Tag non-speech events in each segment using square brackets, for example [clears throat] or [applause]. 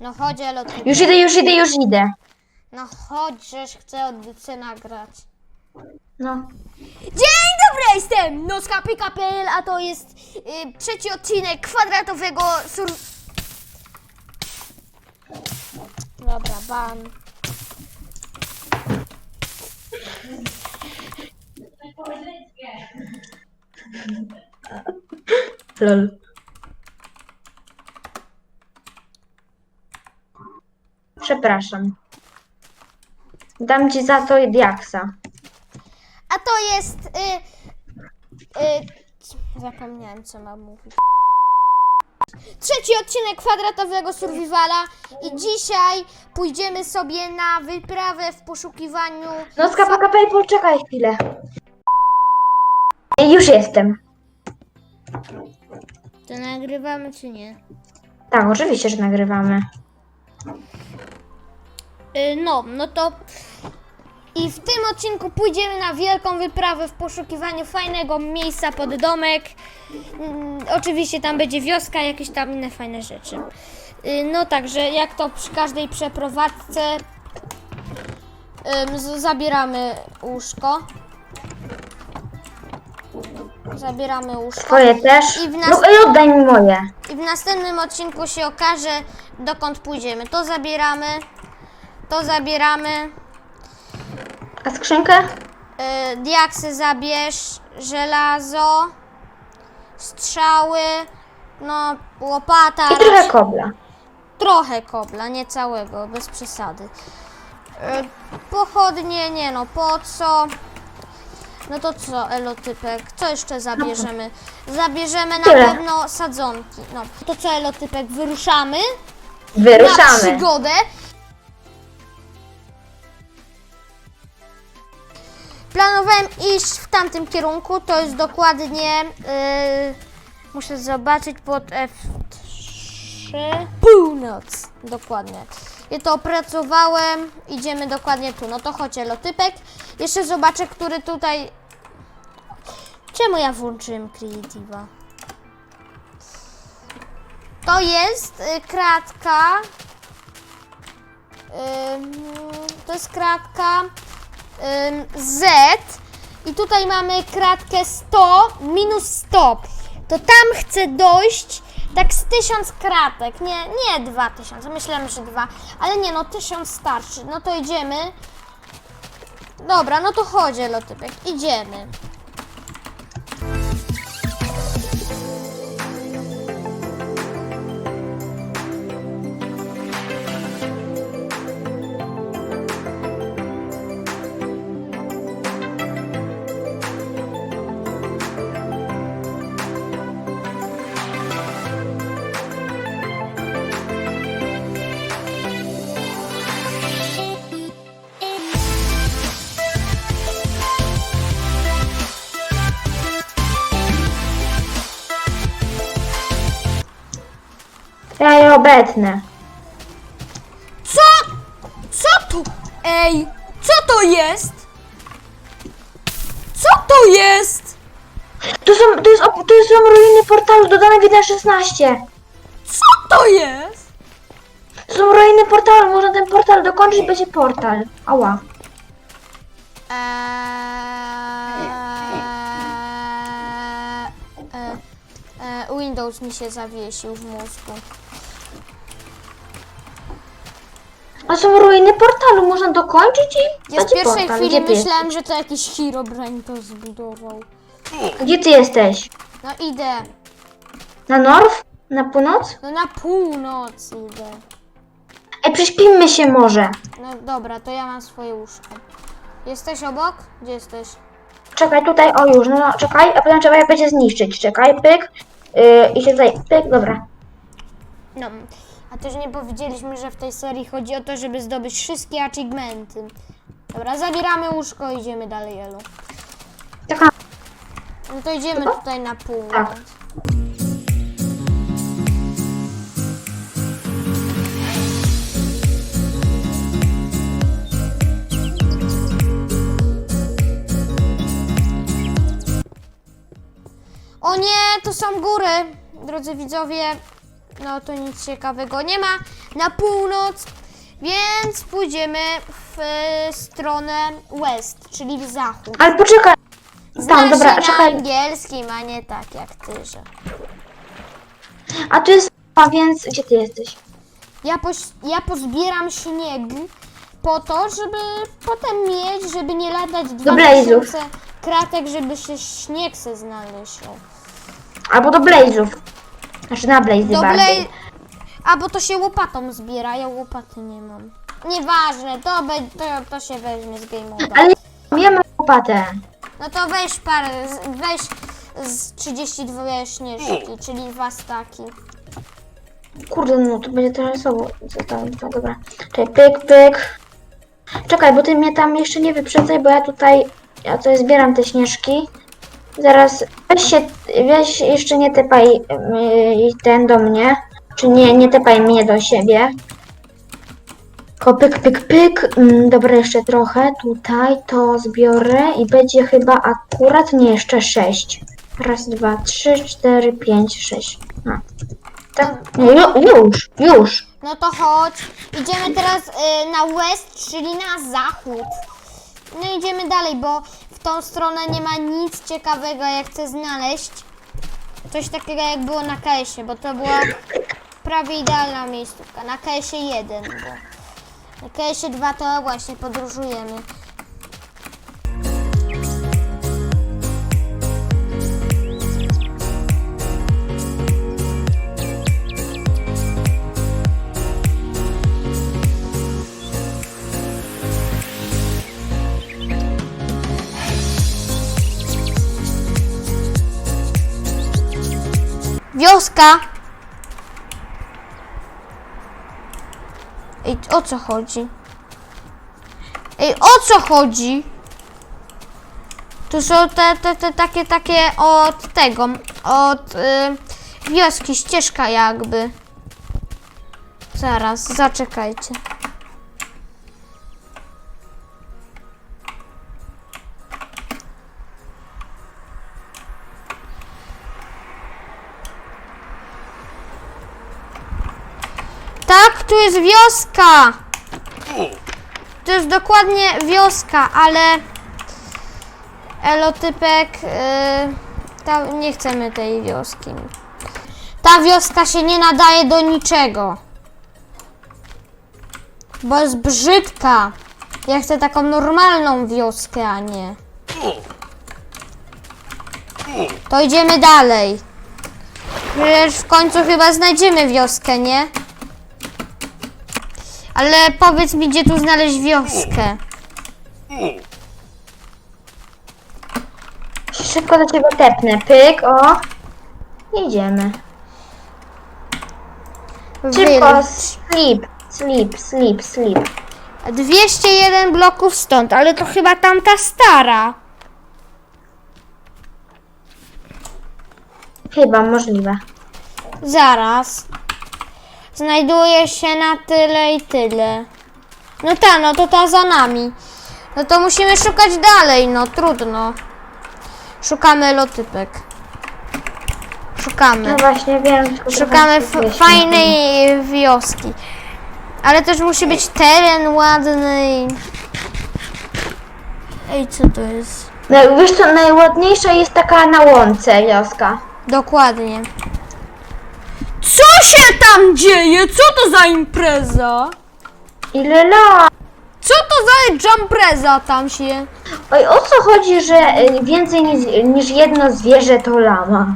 No chodź, Elo, ty. Już idę, już idę, już idę. No chodź, żeś chcę audycję nagrać. No. Dzień dobry, jestem Noska.pl, a to jest y, trzeci odcinek kwadratowego sur... Dobra, ban. Lol. Przepraszam. Dam ci za to diaksa. A to jest... Y, y, zapomniałem, co mam mówić. Trzeci odcinek kwadratowego survivala i dzisiaj pójdziemy sobie na wyprawę w poszukiwaniu... No skapakapej, poczekaj chwilę. Już jestem. To nagrywamy czy nie? Tak, oczywiście, że nagrywamy. Y, No, no to. I w tym odcinku pójdziemy na wielką wyprawę w poszukiwaniu fajnego miejsca pod domek. Mm, oczywiście tam będzie wioska, jakieś tam inne fajne rzeczy. Y, no także, jak to przy każdej przeprowadzce, zabieramy łóżko. Zabieramy łóżko. Twoje też? I No i oddaj mi moje. I w następnym odcinku się okaże, dokąd pójdziemy. To zabieramy, to zabieramy. A skrzynkę? Yy, diaksy zabierz, żelazo, strzały, no łopata, I trochę kobla. trochę kobla, nie całego, bez przesady. Yy, pochodnie, nie no, po co? No to co, elotypek, co jeszcze zabierzemy? Zabierzemy na Tyle. pewno sadzonki. No, to co, elotypek, wyruszamy? na Wyruszamy. przygodę. Planowałem iść w tamtym kierunku, to jest dokładnie, yy, muszę zobaczyć pod F3, północ, dokładnie. I to opracowałem, idziemy dokładnie tu, no to chodź lotypek. Jeszcze zobaczę, który tutaj, czemu ja włączyłem Creative'a? To jest y, kratka. To jest kratka Z. I tutaj mamy kratkę 100 minus 100. To tam chcę dojść tak z 1000 kratek. Nie, nie 2000. Myślałem, że dwa. Ale nie, no 1000 starczy. No to idziemy. Dobra, no to chodź, Lotypek. Idziemy. Ja je obetnę. Co? Co to? Ej, co to jest? Co to jest? To są, to jest, op- to są ruiny portalu dodane w 1.16. Co to jest? To są ruiny portalu, można ten portal dokończyć będzie portal. Ała. Eee, e, e, Windows mi się zawiesił w mózgu. A są ruiny portalu, można dokończyć i Ja z będzie pierwszej portal. chwili Gdzie ty, myślałem, że to jakiś Herobrine to zbudował. Gdzie ty jesteś? No idę. Na North? Na północ? No na północ idę. Ej, prześpimy się może. No dobra, to ja mam swoje łóżko. Jesteś obok? Gdzie jesteś? Czekaj, tutaj, o już, no, no czekaj, a potem trzeba je będzie zniszczyć. Czekaj, pyk. Yy, I się tutaj, pyk, dobra. No, a też nie powiedzieliśmy, że w tej serii chodzi o to, żeby zdobyć wszystkie achievementy. Dobra, zabieramy łóżko i idziemy dalej, Elu. Czekaj. No to idziemy tutaj na północ. Tak. O nie, to są góry, drodzy widzowie. No to nic ciekawego nie ma. Na północ, więc pójdziemy w e, stronę west, czyli w zachód. Ale poczekaj. Zna Tam, dobra, się na czekaj. angielskim, a nie tak jak ty, że... A tu jest a więc gdzie ty jesteś? Ja, poś, ja pozbieram śnieg po to, żeby potem mieć, żeby nie latać Blazów. 2000 kratek, żeby się śnieg se znaleźć. o. Albo do Blaze'ów. Znaczy na Blaze'y Do bardziej. A bo to się łopatą zbiera, ja łopaty nie mam. Nieważne, to, be, to, to się weźmie z Game Moda. Ale ja mam łopatę. No to weź parę, z- weź z 32 śnieżki, czyli dwa staki. Kurde, no to będzie trochę słowo. Zostało, no dobra. Czekaj, pyk, pyk. Czekaj, bo ty mnie tam jeszcze nie wyprzedzaj, bo ja tutaj, ja tutaj zbieram te śnieżki. Zaraz, weź się, weź jeszcze nie tepaj yy, ten do mnie. Czy nie, nie tepaj mnie do siebie. Tylko pyk, pyk. Mm, dobra, jeszcze trochę. Tutaj to zbiorę i będzie chyba akurat, nie, jeszcze sześć. Raz, dwa, trzy, cztery, pięć, sześć. A. Tak, ju, już, już. No to chodź. Idziemy teraz y, na west, czyli na zachód. No idziemy dalej, bo tą stronę nie ma nic ciekawego. Ja chcę znaleźć coś takiego jak było na KS-ie, bo to była prawie idealna miejscówka. Na KS-ie 1, bo na KS-ie 2 to właśnie podróżujemy. Wioska! Ej, o co chodzi? Ej, o co chodzi? Tu są te, te, te takie, takie od tego, od y, wioski, ścieżka jakby. Zaraz, zaczekajcie. Tu jest wioska. To jest dokładnie wioska, ale elotypek, yy, nie chcemy tej wioski. Ta wioska się nie nadaje do niczego. Bo jest brzydka. Ja chcę taką normalną wioskę, a nie. To idziemy dalej. Przecież w końcu chyba znajdziemy wioskę, nie? Ale powiedz mi, gdzie tu znaleźć wioskę. Szybko do ciebie tepnę. Pyk, o. Idziemy. Szybko, sleep, sleep, sleep, sleep. 201 bloków stąd, ale to chyba tamta stara. Chyba możliwe. Zaraz. Znajduje się na tyle i tyle. No ta, no to ta za nami. No to musimy szukać dalej, no trudno. Szukamy lotypek. Szukamy. No właśnie, wiem. Szukamy fajnej wioski. Ale też musi być teren ładny. Ej, co to jest? No, wiesz co, najładniejsza jest taka na łące wioska. Dokładnie. Co się tam dzieje? Co to za impreza? Ile lat? Co to za jumpreza tam się? Oj, o co chodzi, że y, więcej niż, niż jedno zwierzę to lama?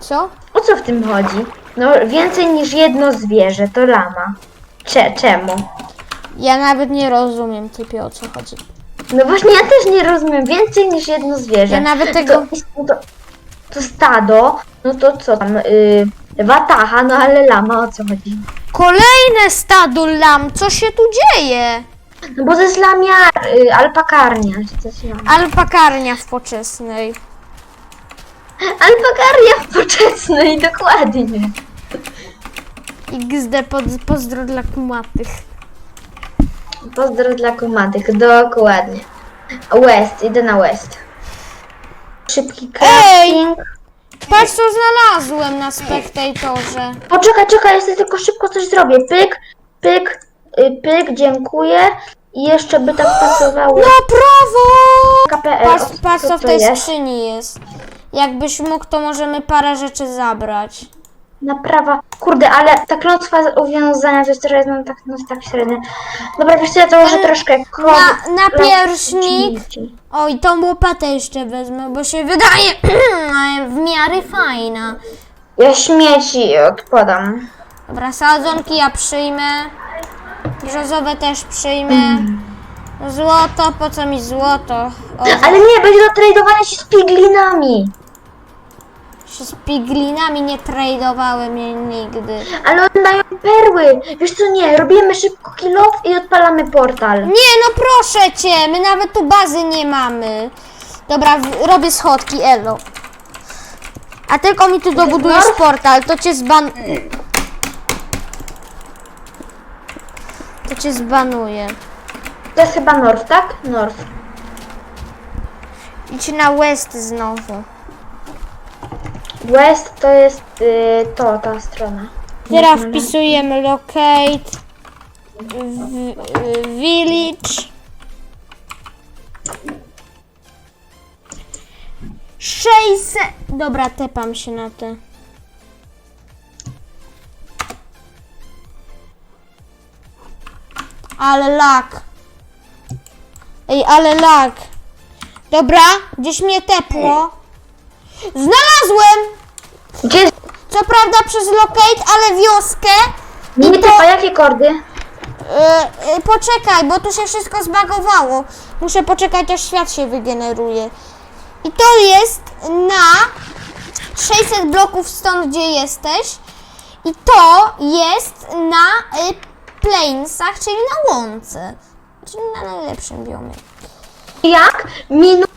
Co? O co w tym chodzi? No, więcej niż jedno zwierzę to lama. Cze, czemu? Ja nawet nie rozumiem typie o co chodzi. No właśnie, ja też nie rozumiem. Więcej niż jedno zwierzę. Ja nawet tego- To, to, to stado, no to co tam, y, wataha, no ale lama, o co chodzi? Kolejne stado lam, co się tu dzieje? No bo to jest lamiar, y, alpakarnia. czy coś tam. Alpakarnia w poczesnej. Alpakarnia w poczesnej, dokładnie. XD pod, pozdro dla kumatych. Pozdro dla kumatych, dokładnie. West, idę na west. Szybki crafting. Patrz co znalazłem na spektatorze. Poczekaj, czekaj, ja sobie tylko szybko coś zrobię. Pyk, pyk, y, pyk, dziękuję. I jeszcze by tak pasowało. No prawo! KPL. Patrz, patrz co w tej jest? skrzyni jest. Jakbyś mógł, to możemy parę rzeczy zabrać. Naprawa. Kurde, ale ta klątwa uwiązania to jest teraz no, tak, no, tak średnio. Dobra, wiesz co, ja założę Ale troszkę kod. na- na pierśnik. Ci- O, i tą łopatę jeszcze wezmę, bo się wydaje [clears throat] w miarę fajna. Ja śmieci odkładam. Dobra, sadzonki ja przyjmę. Brzozowe też przyjmę. Mm. Złoto, po co mi złoto? O, Ale nie, będzie do tradowania się z piglinami. Z piglinami nie tradowałem je nigdy. Ale one dają perły. Wiesz co, nie, robimy szybko kill off i odpalamy portal. Nie, no proszę cię, my nawet tu bazy nie mamy. Dobra, w- robię schodki, elo. A tylko mi tu dobudujesz Norf? portal, to cię zban... To cię zbanuję. To jest chyba North, tak? North. Idź na west znowu. West to jest y, to, ta strona. Teraz wpisujemy locate w, y, village 600 Dobra, tepam się na te. Ale lag. Ej, ale lag. Dobra, gdzieś mnie tepło. Znalazłem! Gdzie? Co prawda przez locate, ale wioskę. Nie to- typa, jakie kordy? Yy, yy, poczekaj, bo tu się wszystko zbagowało. Muszę poczekać, aż świat się wygeneruje. I to jest na 600 bloków stąd, gdzie jesteś. I to jest na y, plainsach, czyli na łące. Czyli na najlepszym biomie. Jak? Minus...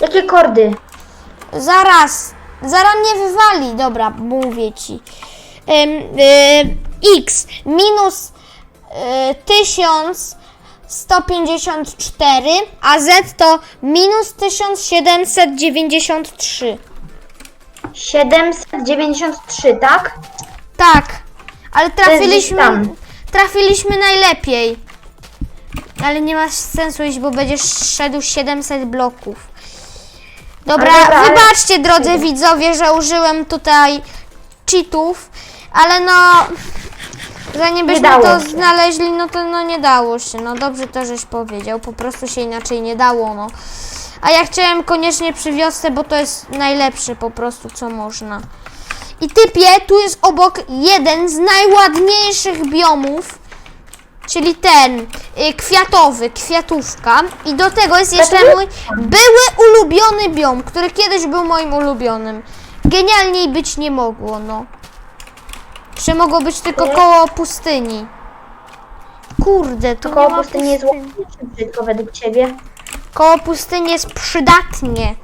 Jakie kordy? Zaraz, zaraz mnie wywali. Dobra, mówię ci. Ym, y, X minus y, 1154, a Z to minus 1793. 793, tak? Tak, ale trafiliśmy, tam. trafiliśmy najlepiej. Ale nie ma sensu iść, bo będziesz szedł 700 bloków. Dobra, Ale dobra, ale- wybaczcie drodzy widzowie, że użyłem tutaj cheatów, ale no zanim byśmy dało to się. znaleźli, no to no nie dało się. No dobrze to żeś powiedział, po prostu się inaczej nie dało, no. A ja chciałem koniecznie przy wiosce, bo to jest najlepsze po prostu co można. I typie, tu jest obok jeden z najładniejszych biomów, czyli ten y, kwiatowy, kwiatówka. I do tego jest jeszcze mój były ulubiony biom, który kiedyś był moim ulubionym. Genialniej być nie mogło, no. Czy mogło być tylko koło pustyni? Kurde, to Koło nie ma pustyni jest ładnie czy brzydko według ciebie? Koło pustyni jest przydatnie.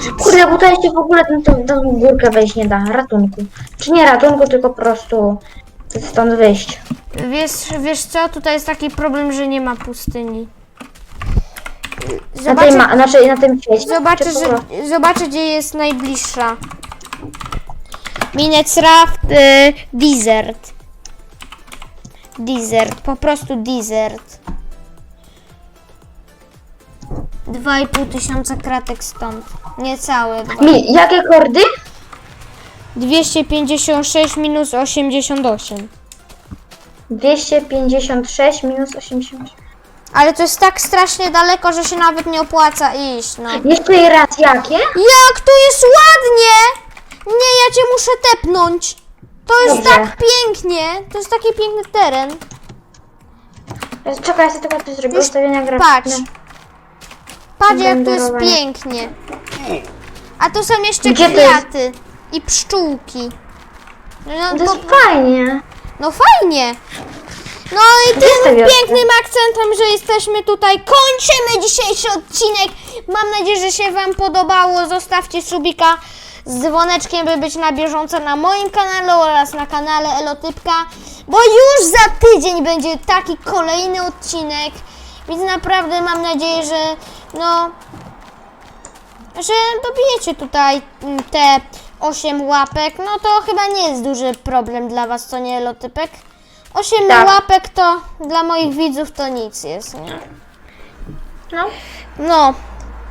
Przy... Kurde, bo tutaj się w ogóle tą, tą, tą górkę wejść nie da. Ratunku. Czy nie ratunku, tylko po prostu stąd wyjść. Wiesz, wiesz co, tutaj jest taki problem, że nie ma pustyni. Na Zobaczę, tej ma, znaczy na tym świecie. zobaczę, czy po że, zobaczę gdzie jest najbliższa. Minecraft y, Desert. Desert, po prostu Desert. 2,5 tysiąca kratek stąd. Niecałe. dwa. Mi, jakie kordy? 256 minus 88. 256 minus 80. Ale to jest tak strasznie daleko, że się nawet nie opłaca iść, no. Jeszcze raz, jakie? Jak tu jest ładnie! Nie, ja cię muszę tepnąć. To jest Dobrze. tak pięknie. To jest taki piękny teren. Czekaj, ja sobie tylko coś zrobię. Już Ustawienia Patrz. graficzne. Patrz jak tu jest Renderowanie. pięknie. A tu są jeszcze Gdzie to jest? kwiaty i pszczółki. No, To po, jest fajnie. no fajnie. No i Gdzie tym pięknym akcentem, że jesteśmy tutaj, kończymy dzisiejszy odcinek. Mam nadzieję, że się Wam podobało. Zostawcie subika z dzwoneczkiem, by być na bieżąco na moim kanale oraz na kanale Elotypka, bo już za tydzień będzie taki kolejny odcinek. Więc naprawdę mam nadzieję, że no że dobijecie tutaj mm, te 8 łapek, no to chyba nie jest duży problem dla was, co nie, Lotypek? 8 Tak. łapek to dla moich widzów to nic jest, nie? No. No,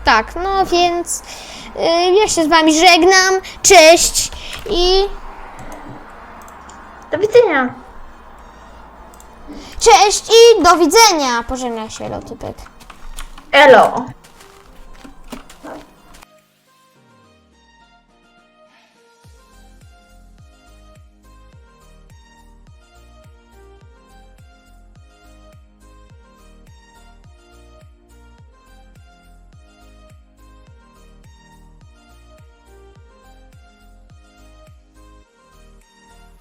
tak, no więc y, ja się z wami żegnam, cześć i Do widzenia. cześć i do widzenia. Pożegna się Lotypek. Elo.